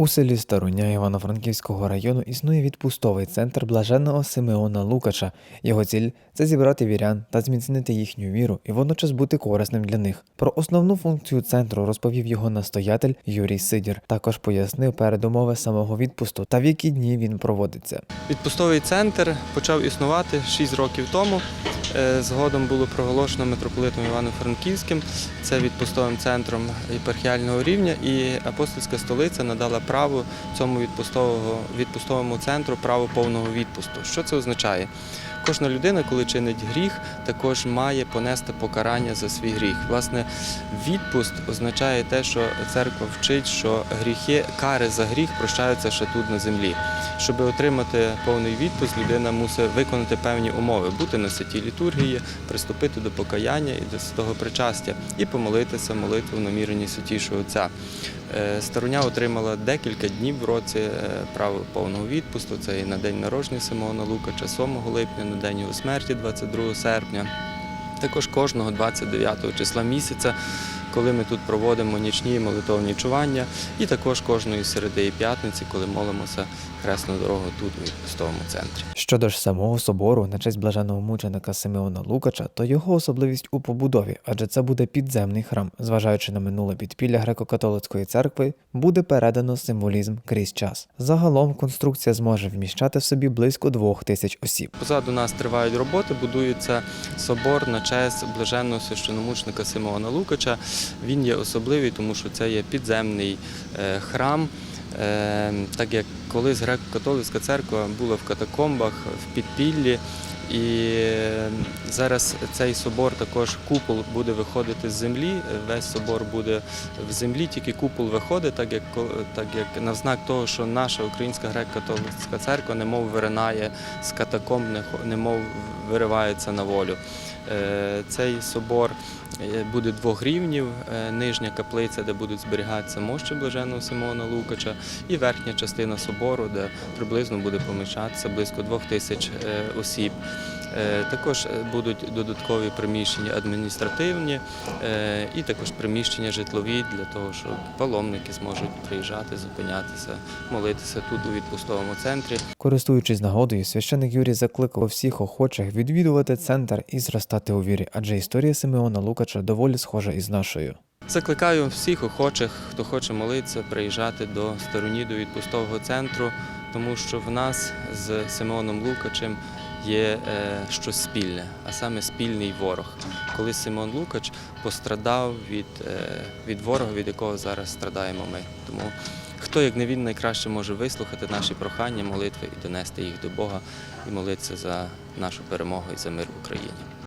У селі Старуня Івано-Франківського району існує відпустовий центр блаженного Симеона Лукача. Його ціль це зібрати вірян та зміцнити їхню віру і водночас бути корисним для них. Про основну функцію центру розповів його настоятель Юрій Сидір. Також пояснив передумови самого відпусту та в які дні він проводиться. Відпустовий центр почав існувати 6 років тому. Е, Згодом було проголошено митрополитом Івано-Франківським. Це відпустовим центром єпархіального рівня, і апостольська столиця надала право цьому відпустовому центру право повного відпусту. Що це означає? Кожна людина, коли чинить гріх, також має понести покарання за свій гріх. Власне, відпуст означає те, що церква вчить, що гріхи, кари за гріх прощаються ще тут на землі. Щоб отримати повний відпуск, людина мусить виконати певні умови, бути на святій літургії, приступити до покаяння і до святого причастя і помолитися молитву намірені святішого Отця. Е, Старуня отримала декілька днів в році е, право повного відпусту. Це і на день народження Симона Лукача, 7 липня, день його смерті, 22 серпня. Також кожного 29 числа місяця, коли ми тут проводимо нічні молитовні чування, і також кожної середи і п'ятниці, коли молимося хресну дорогу тут у відпустовому центрі. Щодо ж самого собору на честь блаженого мученика Симеона Лукача, то його особливість у побудові, адже це буде підземний храм. Зважаючи на минуле підпілля греко-католицької церкви, буде передано символізм крізь час. Загалом конструкція зможе вміщати в собі близько двох тисяч осіб. Позаду нас тривають роботи, будується собор на честь блаженного священомучника Симеона Лукача. Він є особливий, тому що це є підземний е, храм. Е, Так як колись греко-католицька церква була в катакомбах, в підпіллі, і е, зараз цей собор також купол буде виходити з землі. Весь собор буде в землі, тільки купол виходить, так як так як на знак того, що наша українська греко-католицька церква немов виринає з катакомб, немов виривається на волю. Е, Цей собор е, буде двох рівнів: Е, нижня каплиця, де будуть зберігатися мощі блаженного Симона Лукача, і верхня частина собору, де приблизно буде поміщатися близько двох тисяч осіб. Е, Також е, будуть додаткові приміщення адміністративні е, і також приміщення житлові для того, щоб паломники зможуть приїжджати, зупинятися, молитися тут у відпустовому центрі. Користуючись нагодою, священик Юрій закликав всіх охочих відвідувати центр і зростати у вірі, адже історія Симеона Лукача доволі схожа із нашою. Закликаю всіх охочих, хто хоче молитися, приїжджати до стороні до відпустового центру, тому що в нас з Симеоном Лукачем є е, щось спільне, а саме спільний ворог. Коли Симон Лукач пострадав від, е, від ворога, від якого зараз страдаємо ми. Тому хто, як не він, найкраще може вислухати наші прохання, молитви і донести їх до Бога і молитися за нашу перемогу і за мир в Україні.